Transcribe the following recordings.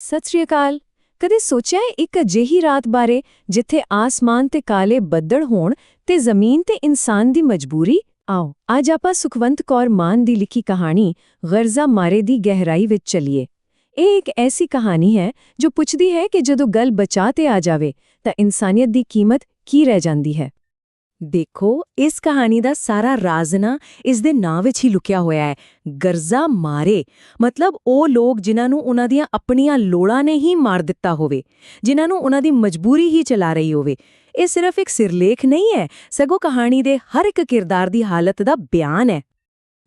ਸਤਿ ਸ਼੍ਰੀ ਅਕਾਲ। ਕਦੇ ਸੋਚਿਆ ਹੈ ਇੱਕ ਅਜਿਹੀ ਰਾਤ ਬਾਰੇ ਜਿੱਥੇ ਆਸਮਾਨ ਤੇ ਕਾਲੇ ਬੱਦਲ ਹੋਣ ਤੇ ਜ਼ਮੀਨ ਤੇ ਇਨਸਾਨ ਦੀ ਮਜਬੂਰੀ? ਆਓ, ਅੱਜ ਆਪਾਂ ਸੁਖਵੰਤ ਕੌਰ ਮਾਨ ਦੀ ਲਿਖੀ ਕਹਾਣੀ ਗਰਜ਼ਾ ਮਾਰੇ ਦੀ ਗਹਿਰਾਈ ਵਿੱਚ ਚੱਲੀਏ। ਇਹ ਇੱਕ ਐਸੀ ਕਹਾਣੀ ਹੈ ਜੋ ਪੁੱਛਦੀ ਹੈ ਕਿ ਜਦੋਂ ਗੱਲ ਬਚਾ ਤੇ ਆ ਜਾਵੇ ਤਾਂ ਇਨਸਾਨੀਅਤ ਦੀ ਕੀਮਤ ਕੀ ਰਹਿ ਜਾਂਦੀ ਹੈ। ਦੇਖੋ, ਇਸ ਕਹਾਣੀ ਦਾ ਸਾਰਾ ਰਾਜ਼ ਨਾ ਇਸ ਦੇ ਨਾਂ ਵਿੱਚ ਹੀ ਲੁਕਿਆ ਹੋਇਆ ਹੈ। ਗਰਜ਼ਾ ਮਾਰੇ। ਮਤਲਬ ਉਹ ਲੋਕ ਜਿਨ੍ਹਾਂ ਨੂੰ ਉਹਨਾਂ ਦੀਆਂ ਆਪਣੀਆਂ ਲੋੜਾਂ ਨੇ ਹੀ ਮਾਰ ਦਿੱਤਾ ਹੋਵੇ, ਜਿਨ੍ਹਾਂ ਨੂੰ ਉਹਨਾਂ ਦੀ ਮਜਬੂਰੀ ਹੀ ਚਲਾ ਰਹੀ ਹੋਵੇ। ਇਹ ਸਿਰਫ ਇੱਕ ਸਿਰਲੇਖ ਨਹੀਂ ਹੈ, ਸਗੋਂ ਕਹਾਣੀ ਦੇ ਹਰ ਇੱਕ ਕਿਰਦਾਰ ਦੀ ਹਾਲਤ ਦਾ ਬਿਆਨ ਹੈ।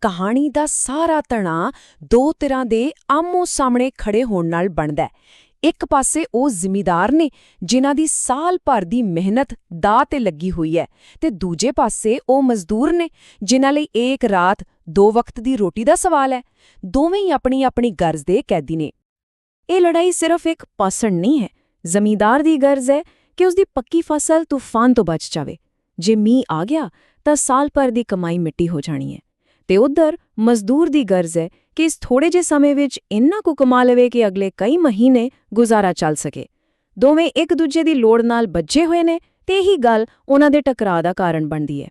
ਕਹਾਣੀ ਦਾ ਸਾਰਾ ਤਣਾ ਦੋ ਤਰ੍ਹਾਂ ਦੇ ਆਮੋ ਸਾਹਮਣੇ ਖੜੇ ਹੋਣ ਨਾਲ ਬਣਦਾ ਹੈ। ਇੱਕ ਪਾਸੇ ਉਹ ਜ਼ਿਮੀਦਾਰ ਨੇ ਜਿਨ੍ਹਾਂ ਦੀ ਸਾਲ ਭਰ ਦੀ ਮਿਹਨਤ ਦਾ ਤੇ ਲੱਗੀ ਹੋਈ ਹੈ ਤੇ ਦੂਜੇ ਪਾਸੇ ਉਹ ਮਜ਼ਦੂਰ ਨੇ ਜਿਨ੍ਹਾਂ ਲਈ ਇਹ ਇੱਕ ਰਾਤ ਦੋ ਵਕਤ ਦੀ ਰੋਟੀ ਦਾ ਸਵਾਲ ਹੈ। ਦੋਵੇਂ ਹੀ ਆਪਣੀ ਆਪਣੀ ਗਰਜ਼ ਦੇ ਕੈਦੀ ਨੇ। ਇਹ ਲੜਾਈ ਸਿਰਫ ਇੱਕ ਪਾਸਣ ਨਹੀਂ ਹੈ। ਜ਼ਮੀਂਦਾਰ ਦੀ ਗਰਜ਼ ਹੈ ਕਿ ਉਸ ਦੀ ਪੱਕੀ ਫਸਲ ਤੂਫਾਨ ਤੋਂ ਬਚ ਜਾਵੇ। ਜੇ ਮੀਂਹ ਆ ਗਿਆ ਤਾਂ ਸਾਲ ਭਰ ਦੀ ਕਮਾਈ ਮਿੱਟੀ ਹੋ ਜਾਣੀ ਹੈ। ਤੇ ਉਧਰ ਮਜ਼ਦੂਰ ਦੀ ਗਰਜ਼ ਹੈ ਕਿ ਇਸ ਥੋੜੇ ਜਿਹੇ ਸਮੇਂ ਵਿੱਚ ਇੰਨਾ ਕੁ ਕਮਾ ਲਵੇ ਕਿ ਅਗਲੇ ਕਈ ਮਹੀਨੇ ਗੁਜ਼ਾਰਾ ਚੱਲ ਸਕੇ। ਦੋਵੇਂ ਇੱਕ ਦੂਜੇ ਦੀ ਲੋੜ ਨਾਲ ਬੱਝੇ ਹੋਏ ਨੇ ਤੇ ਇਹੀ ਗੱਲ ਉਹਨਾਂ ਦੇ ਟਕਰਾਅ ਦਾ ਕਾਰਨ ਬਣਦੀ ਹੈ।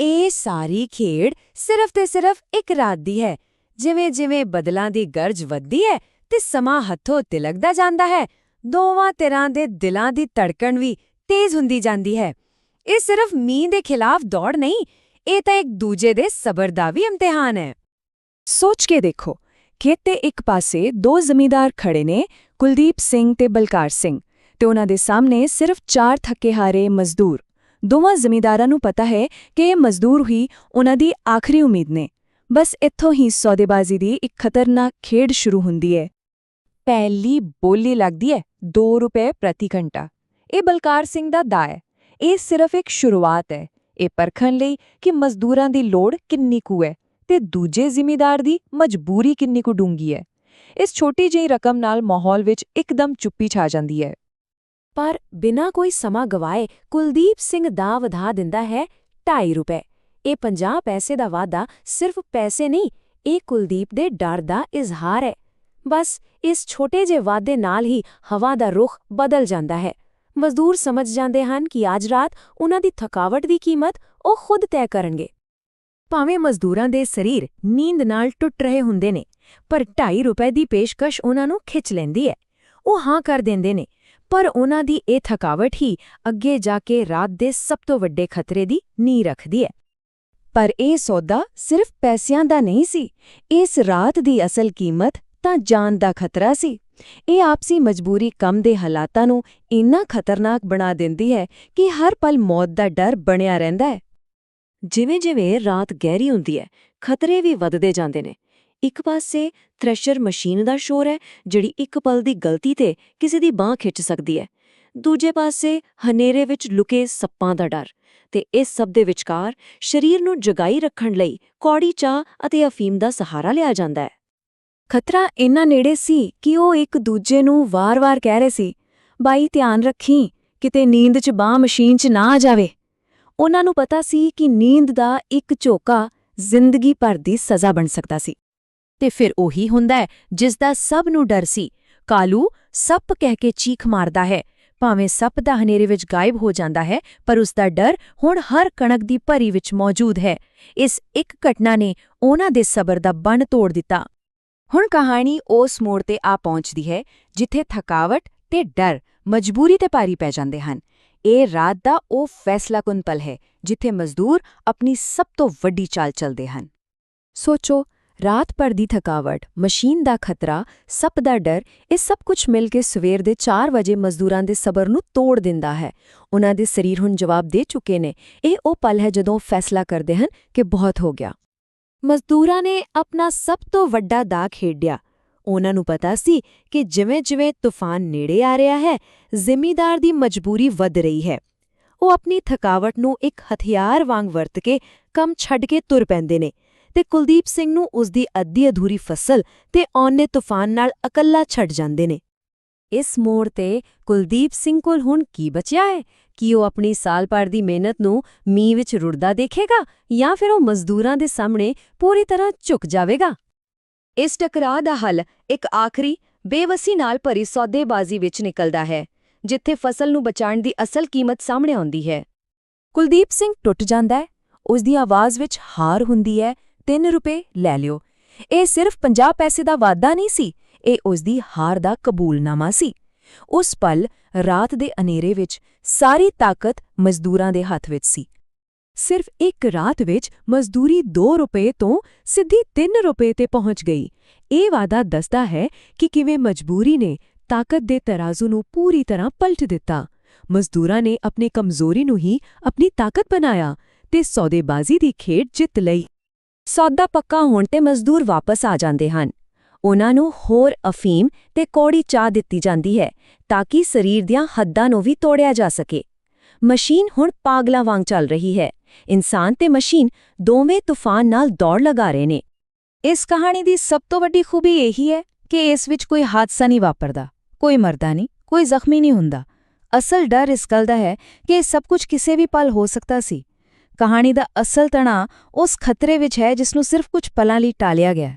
ਇਹ ਸਾਰੀ ਖੇਡ ਸਿਰਫ ਤੇ ਸਿਰਫ ਇੱਕ ਰਾਤ ਦੀ ਹੈ। ਜਿਵੇਂ ਜਿਵੇਂ ਬਦਲਾਂ ਦੀ ਗਰਜ ਵੱਧਦੀ ਹੈ ਤੇ ਸਮਾਂ ਹੱਥੋਂ ਤਿਲਕਦਾ ਜਾਂਦਾ ਹੈ, ਦੋਵਾਂ ਤਰ੍ਹਾਂ ਦੇ ਦਿਲਾਂ ਦੀ ਧੜਕਣ ਵੀ ਤੇਜ਼ ਹੁੰਦੀ ਜਾਂਦੀ ਹੈ। ਇਹ ਸਿਰਫ ਮੀਂਹ ਦੇ ਖਿਲਾਫ ਦੌੜ ਨਹੀਂ, ਇਹ ਤਾਂ ਇੱਕ ਦੂਜੇ ਦੇ ਸਬਰ ਦਾ ਵੀ ਇਮਤਿਹਾਨ ਹੈ। ਸੋਚ ਕੇ ਦੇਖੋ, ਖੇਤ ਖੇਤੇ ਇੱਕ ਪਾਸੇ ਦੋ ਜ਼ਮੀਦਾਰ ਖੜੇ ਨੇ, ਕੁਲਦੀਪ ਸਿੰਘ ਤੇ ਬਲਕਾਰ ਸਿੰਘ, ਤੇ ਉਹਨਾਂ ਦੇ ਸਾਹਮਣੇ ਸਿਰਫ ਚਾਰ ਥੱਕੇ ਹਾਰੇ ਮਜ਼ਦੂਰ। ਦੋਵਾਂ ਜ਼ਮੀਦਾਰਾਂ ਨੂੰ ਪਤਾ ਹੈ ਕਿ ਇਹ ਮਜ਼ਦੂਰ ਹੀ ਉਹਨਾਂ ਦੀ ਆਖਰੀ ਉਮੀਦ ਨੇ। ਬਸ ਇੱਥੋਂ ਹੀ ਸੌਦੇਬਾਜ਼ੀ ਦੀ ਇੱਕ ਖਤਰਨਾਕ ਖੇਡ ਸ਼ੁਰੂ ਹੁੰਦੀ ਹੈ। ਪਹਿਲੀ ਬੋਲੀ ਲੱਗਦੀ ਹੈ 2 ਰੁਪਏ ਪ੍ਰਤੀ ਘੰਟਾ। ਇਹ ਬਲਕਾਰ ਸਿੰਘ ਦਾ ਦਾ ਹੈ। ਇਹ ਸਿਰਫ ਇੱਕ ਸ਼ੁਰੂਆਤ ਹੈ। ਇਹ ਪਰਖਣ ਲਈ ਕਿ ਮਜ਼ਦੂਰਾਂ ਦੀ ਲੋੜ ਕਿੰਨੀ ਕੁ ਹੈ। ਤੇ ਦੂਜੇ ਜ਼ਿਮੀਦਾਰ ਦੀ ਮਜਬੂਰੀ ਕਿੰਨੀ ਕੁ ਡੂੰਗੀ ਹੈ। ਇਸ ਛੋਟੀ ਜਿਹੀ ਰਕਮ ਨਾਲ ਮਾਹੌਲ ਵਿੱਚ ਇੱਕਦਮ ਚੁੱਪੀ ਛਾ ਜਾਂਦੀ ਹੈ। ਪਰ ਬਿਨਾਂ ਕੋਈ ਸਮਾਂ ਗਵਾਏ ਕੁਲਦੀਪ ਸਿੰਘ ਦਾ ਵਧਾ ਦਿੰਦਾ ਹੈ 2.5 ਰੁਪਏ। ਇਹ 50 ਪੈਸੇ ਦਾ ਵਾਅਦਾ ਸਿਰਫ ਪੈਸੇ ਨਹੀਂ, ਇਹ ਕੁਲਦੀਪ ਦੇ ਡਰ ਦਾ ਇਜ਼ਹਾਰ ਹੈ। ਬਸ ਇਸ ਛੋਟੇ ਜਿਹੇ ਵਾਅਦੇ ਨਾਲ ਹੀ ਹਵਾ ਦਾ ਰੁਖ ਬਦਲ ਜਾਂਦਾ ਹੈ। ਮਜ਼ਦੂਰ ਸਮਝ ਜਾਂਦੇ ਹਨ ਕਿ ਅੱਜ ਰਾਤ ਉਹਨਾਂ ਦੀ ਥਕਾਵਟ ਦੀ ਕੀਮਤ ਉਹ ਖੁਦ ਤੈਅ ਕਰਨਗੇ। ਭਾਵੇਂ ਮਜ਼ਦੂਰਾਂ ਦੇ ਸਰੀਰ ਨੀਂਦ ਨਾਲ ਟੁੱਟ ਰਹੇ ਹੁੰਦੇ ਨੇ, ਪਰ 2.5 ਰੁਪਏ ਦੀ ਪੇਸ਼ਕਸ਼ ਉਹਨਾਂ ਨੂੰ ਖਿੱਚ ਲੈਂਦੀ ਹੈ। ਉਹ ਹਾਂ ਕਰ ਦਿੰਦੇ ਨੇ, ਪਰ ਉਹਨਾਂ ਦੀ ਇਹ ਥਕਾਵਟ ਹੀ ਅੱਗੇ ਜਾ ਕੇ ਰਾਤ ਦੇ ਸਭ ਤੋਂ ਵੱਡੇ ਖਤਰੇ ਦੀ ਨੀਂਹ ਰੱਖਦੀ ਹੈ। ਪਰ ਇਹ ਸੌਦਾ ਸਿਰਫ ਪੈਸਿਆਂ ਦਾ ਨਹੀਂ ਸੀ। ਇਸ ਰਾਤ ਦੀ ਅਸਲ ਕੀਮਤ ਤਾਂ ਜਾਨ ਦਾ ਖਤਰਾ ਸੀ। ਇਹ ਆਪਸੀ ਮਜਬੂਰੀ ਕੰਮ ਦੇ ਹਾਲਾਤਾਂ ਨੂੰ ਇੰਨਾ ਖਤਰਨਾਕ ਬਣਾ ਦਿੰਦੀ ਹੈ ਕਿ ਹਰ ਪਲ ਮੌਤ ਦਾ ਡਰ ਬਣਿਆ ਰਹਿੰਦਾ ਹੈ। ਜਿਵੇਂ-ਜਿਵੇਂ ਰਾਤ ਗਹਿਰੀ ਹੁੰਦੀ ਹੈ, ਖਤਰੇ ਵੀ ਵੱਧਦੇ ਜਾਂਦੇ ਨੇ। ਇੱਕ ਪਾਸੇ ਥ੍ਰੈਸ਼ਰ ਮਸ਼ੀਨ ਦਾ ਸ਼ੋਰ ਹੈ, ਜਿਹੜੀ ਇੱਕ ਪਲ ਦੀ ਗਲਤੀ ਤੇ ਕਿਸੇ ਦੀ ਬਾਹ ਖਿੱਚ ਸਕਦੀ ਹੈ। ਦੂਜੇ ਪਾਸੇ ਹਨੇਰੇ ਵਿੱਚ ਲੁਕੇ ਸੱਪਾਂ ਦਾ ਡਰ ਤੇ ਇਸ ਸਭ ਦੇ ਵਿਚਕਾਰ ਸਰੀਰ ਨੂੰ ਜਗਾਈ ਰੱਖਣ ਲਈ ਕੌੜੀ ਚਾਹ ਅਤੇ ਅਫੀਮ ਦਾ ਸਹਾਰਾ ਲਿਆ ਜਾਂਦਾ ਹੈ। ਖਤਰਾ ਇੰਨਾ ਨੇੜੇ ਸੀ ਕਿ ਉਹ ਇੱਕ ਦੂਜੇ ਨੂੰ ਵਾਰ-ਵਾਰ ਕਹਿ ਰਹੇ ਸੀ, ਬਾਈ, ਧਿਆਨ ਰੱਖੀ, ਕਿਤੇ ਨੀਂਦ 'ਚ ਬਾਹ ਮਸ਼ੀਨ 'ਚ ਨਾ ਆ ਜਾਵੇ। ਉਹਨਾਂ ਨੂੰ ਪਤਾ ਸੀ ਕਿ ਨੀਂਦ ਦਾ ਇੱਕ ਝੋਕਾ ਜ਼ਿੰਦਗੀ ਭਰ ਦੀ ਸਜ਼ਾ ਬਣ ਸਕਦਾ ਸੀ। ਤੇ ਫਿਰ ਉਹੀ ਹੁੰਦਾ ਹੈ ਜਿਸ ਦਾ ਸਭ ਨੂੰ ਡਰ ਸੀ। ਕਾਲੂ ਸੱਪ ਕਹਿ ਕੇ ਚੀਖ ਮਾਰਦਾ ਹੈ। ਭਾਵੇਂ ਸੱਪ ਦਾ ਹਨੇਰੇ ਵਿੱਚ ਗਾਇਬ ਹੋ ਜਾਂਦਾ ਹੈ, ਪਰ ਉਸ ਦਾ ਡਰ ਹੁਣ ਹਰ ਕਣਕ ਦੀ ਭਰੀ ਵਿੱਚ ਮੌਜੂਦ ਹੈ। ਇਸ ਇੱਕ ਘਟਨਾ ਨੇ ਉਹਨਾਂ ਦੇ ਸਬਰ ਦਾ ਬੰਨ ਤੋੜ ਦਿੱਤਾ। ਹੁਣ ਕਹਾਣੀ ਉਸ ਮੋੜ ਤੇ ਆ ਪਹੁੰਚਦੀ ਹੈ, ਜਿੱਥੇ ਥਕਾਵਟ ਤੇ ਡਰ, ਮਜਬੂਰੀ ਤੇ ਭਾਰੀ ਪੈ ਜਾਂਦੇ ਹਨ। ਇਹ ਰਾਤ ਦਾ ਉਹ ਫੈਸਲਾਕੁਨ ਪਲ ਹੈ, ਜਿੱਥੇ ਮਜ਼ਦੂਰ ਆਪਣੀ ਸਭ ਤੋਂ ਵੱਡੀ ਚਾਲ ਚੱਲਦੇ ਹਨ। ਸੋਚੋ, ਰਾਤ ਭਰ ਦੀ ਥਕਾਵਟ, ਮਸ਼ੀਨ ਦਾ ਖਤਰਾ, ਸੱਪ ਦਾ ਡਰ, ਇਹ ਸਭ ਕੁਝ ਮਿਲ ਕੇ ਸਵੇਰ ਦੇ 4 ਵਜੇ ਮਜ਼ਦੂਰਾਂ ਦੇ ਸਬਰ ਨੂੰ ਤੋੜ ਦਿੰਦਾ ਹੈ। ਉਹਨਾਂ ਦੇ ਸਰੀਰ ਹੁਣ ਜਵਾਬ ਦੇ ਚੁੱਕੇ ਨੇ। ਇਹ ਉਹ ਪਲ ਹੈ ਜਦੋਂ ਫੈਸਲਾ ਕਰਦੇ ਹਨ ਕਿ ਬਹੁਤ ਹੋ ਗਿਆ। ਮਜ਼ਦੂਰਾਂ ਨੇ ਆਪਣਾ ਸਭ ਤੋਂ ਵੱਡਾ ਦਾਅ ਖੇਡਿਆ। ਉਹਨਾਂ ਨੂੰ ਪਤਾ ਸੀ ਕਿ ਜਿਵੇਂ-ਜਿਵੇਂ ਤੂਫਾਨ ਨੇੜੇ ਆ ਰਿਹਾ ਹੈ, ਜ਼ਿਮੀਦਾਰ ਦੀ ਮਜਬੂਰੀ ਵੱਧ ਰਹੀ ਹੈ। ਉਹ ਆਪਣੀ ਥਕਾਵਟ ਨੂੰ ਇੱਕ ਹਥਿਆਰ ਵਾਂਗ ਵਰਤ ਕੇ ਕੰਮ ਛੱਡ ਕੇ ਤੁਰ ਪੈਂਦੇ ਨੇ ਤੇ ਕੁਲਦੀਪ ਸਿੰਘ ਨੂੰ ਉਸ ਦੀ ਅੱਧੀ ਅਧੂਰੀ ਫਸਲ ਤੇ ਔਨੇ ਤੂਫਾਨ ਨਾਲ ਇਕੱਲਾ ਛੱਡ ਜਾਂਦੇ ਨੇ। ਇਸ ਮੋੜ ਤੇ ਕੁਲਦੀਪ ਸਿੰਘ ਕੋਲ ਹੁਣ ਕੀ ਬਚਿਆ ਹੈ? ਕਿ ਉਹ ਆਪਣੀ ਸਾਲ ਭਰ ਦੀ ਮਿਹਨਤ ਨੂੰ ਮੀਂਹ ਵਿੱਚ ਰੁੜਦਾ ਦੇਖੇਗਾ ਜਾਂ ਫਿਰ ਉਹ ਮਜ਼ਦੂਰਾਂ ਦੇ ਸਾਹਮਣੇ ਪੂਰੀ ਤਰ੍ਹਾਂ ਝੁਕ ਜਾਵੇਗਾ? ਇਸ ਟਕਰਾਅ ਦਾ ਹੱਲ ਇੱਕ ਆਖਰੀ, ਬੇਵਸੀ ਨਾਲ ਭਰੀ ਸੌਦੇਬਾਜ਼ੀ ਵਿੱਚ ਨਿਕਲਦਾ ਹੈ, ਜਿੱਥੇ ਫਸਲ ਨੂੰ ਬਚਾਉਣ ਦੀ ਅਸਲ ਕੀਮਤ ਸਾਹਮਣੇ ਆਉਂਦੀ ਹੈ। ਕੁਲਦੀਪ ਸਿੰਘ ਟੁੱਟ ਜਾਂਦਾ ਹੈ, ਉਸ ਦੀ ਆਵਾਜ਼ ਵਿੱਚ ਹਾਰ ਹੁੰਦੀ ਹੈ 3 ਰੁਪਏ ਲੈ ਲਿਓ। ਇਹ ਸਿਰਫ 50 ਪੈਸੇ ਦਾ ਵਾਅਦਾ ਨਹੀਂ ਸੀ, ਇਹ ਉਸ ਦੀ ਹਾਰ ਦਾ ਕਬੂਲਨਾਮਾ ਸੀ। ਉਸ ਪਲ ਰਾਤ ਦੇ ਹਨੇਰੇ ਵਿੱਚ ਸਾਰੀ ਤਾਕਤ ਮਜ਼ਦੂਰਾਂ ਦੇ ਹੱਥ ਵਿੱਚ ਸੀ। ਸਿਰਫ ਇੱਕ ਰਾਤ ਵਿੱਚ ਮਜ਼ਦੂਰੀ 2 ਰੁਪਏ ਤੋਂ ਸਿੱਧੀ 3 ਰੁਪਏ ਤੇ ਪਹੁੰਚ ਗਈ। ਇਹ ਵਾਅਦਾ ਦੱਸਦਾ ਹੈ ਕਿ ਕਿਵੇਂ ਮਜਬੂਰੀ ਨੇ ਤਾਕਤ ਦੇ ਤਰਾਜ਼ੂ ਨੂੰ ਪੂਰੀ ਤਰ੍ਹਾਂ ਪਲਟ ਦਿੱਤਾ। ਮਜ਼ਦੂਰਾਂ ਨੇ ਆਪਣੀ ਕਮਜ਼ੋਰੀ ਨੂੰ ਹੀ ਆਪਣੀ ਤਾਕਤ ਬਣਾਇਆ ਤੇ ਸੌਦੇਬਾਜ਼ੀ ਦੀ ਖੇਡ ਜਿੱਤ ਲਈ। ਸੌਦਾ ਪੱਕਾ ਹੋਣ ਤੇ ਮਜ਼ਦੂਰ ਵਾਪਸ ਆ ਜਾਂਦੇ ਹਨ। ਉਹਨਾਂ ਨੂੰ ਹੋਰ ਅਫੀਮ ਤੇ ਕੌੜੀ ਚਾਹ ਦਿੱਤੀ ਜਾਂਦੀ ਹੈ ਤਾਂ ਕਿ ਸਰੀਰ ਦੀਆਂ ਹੱਦਾਂ ਨੂੰ ਵੀ ਤੋੜਿਆ ਜਾ ਸਕੇ। ਮਸ਼ੀਨ ਹੁਣ ਪਾਗਲਾ ਵਾਂਗ ਚੱਲ ਰਹੀ ਹੈ। ਇਨਸਾਨ ਤੇ ਮਸ਼ੀਨ ਦੋਵੇਂ ਤੂਫਾਨ ਨਾਲ ਦੌੜ ਲਗਾ ਰਹੇ ਨੇ। ਇਸ ਕਹਾਣੀ ਦੀ ਸਭ ਤੋਂ ਵੱਡੀ ਖੂਬੀ ਇਹੀ ਹੈ ਕਿ ਇਸ ਵਿੱਚ ਕੋਈ ਹਾਦਸਾ ਨਹੀਂ ਵਾਪਰਦਾ, ਕੋਈ ਮਰਦਾ ਨਹੀਂ, ਕੋਈ ਜ਼ਖਮੀ ਨਹੀਂ ਹੁੰਦਾ। ਅਸਲ ਡਰ ਇਸ ਗੱਲ ਦਾ ਹੈ ਕਿ ਇਹ ਸਭ ਕੁਝ ਕਿਸੇ ਵੀ ਪਲ ਹੋ ਸਕਦਾ ਸੀ। ਕਹਾਣੀ ਦਾ ਅਸਲ ਤਣਾਅ ਉਸ ਖਤਰੇ ਵਿੱਚ ਹੈ ਜਿਸ ਨੂੰ ਸਿਰਫ ਕੁਝ ਪਲਾਂ ਲਈ ਟਾਲਿਆ ਗਿਆ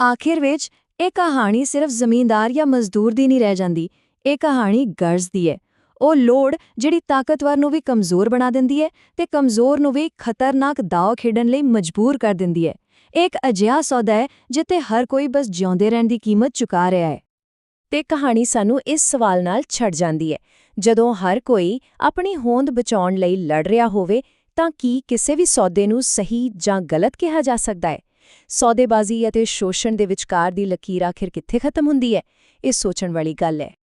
ਆਖਿਰ ਵਿੱਚ ਇਹ ਕਹਾਣੀ ਸਿਰਫ ਜ਼ਮੀਂਦਾਰ ਜਾਂ ਮਜ਼ਦੂਰ ਦੀ ਨਹੀਂ ਰਹਿ ਜਾਂਦੀ, ਇਹ ਕਹਾਣੀ ਗਰਜ਼ ਦੀ ਹੈ। ਉਹ ਲੋੜ ਜਿਹੜੀ ਤਾਕਤਵਰ ਨੂੰ ਵੀ ਕਮਜ਼ੋਰ ਬਣਾ ਦਿੰਦੀ ਹੈ ਤੇ ਕਮਜ਼ੋਰ ਨੂੰ ਵੀ ਖਤਰਨਾਕ ਦਾਅ ਖੇਡਣ ਲਈ ਮਜਬੂਰ ਕਰ ਦਿੰਦੀ ਹੈ। ਇਹ ਇੱਕ ਅਜਿਹਾ ਸੌਦਾ ਹੈ ਜਿੱਤੇ ਹਰ ਕੋਈ ਬਸ ਜਿਉਂਦੇ ਰਹਿਣ ਦੀ ਕੀਮਤ ਚੁਕਾ ਰਿਹਾ ਹੈ। ਤੇ ਕਹਾਣੀ ਸਾਨੂੰ ਇਸ ਸਵਾਲ ਨਾਲ ਛੱਡ ਜਾਂਦੀ ਹੈ, ਜਦੋਂ ਹਰ ਕੋਈ ਆਪਣੀ ਹੋਂਦ ਬਚਾਉਣ ਲਈ ਲੜ ਰਿਹਾ ਹੋਵੇ, ਤਾਂ ਕੀ ਕਿਸੇ ਵੀ ਸੌਦੇ ਨੂੰ ਸਹੀ ਜਾਂ ਗਲਤ ਕਿਹਾ ਜਾ ਸਕਦਾ ਹੈ? ਸੌਦੇਬਾਜ਼ੀ ਅਤੇ ਸ਼ੋਸ਼ਣ ਦੇ ਵਿਚਕਾਰ ਦੀ ਲਕੀਰ ਆਖਿਰ ਕਿੱਥੇ ਖਤਮ ਹੁੰਦੀ ਹੈ? ਇਹ ਸੋਚਣ ਵਾਲੀ ਗੱਲ ਹੈ।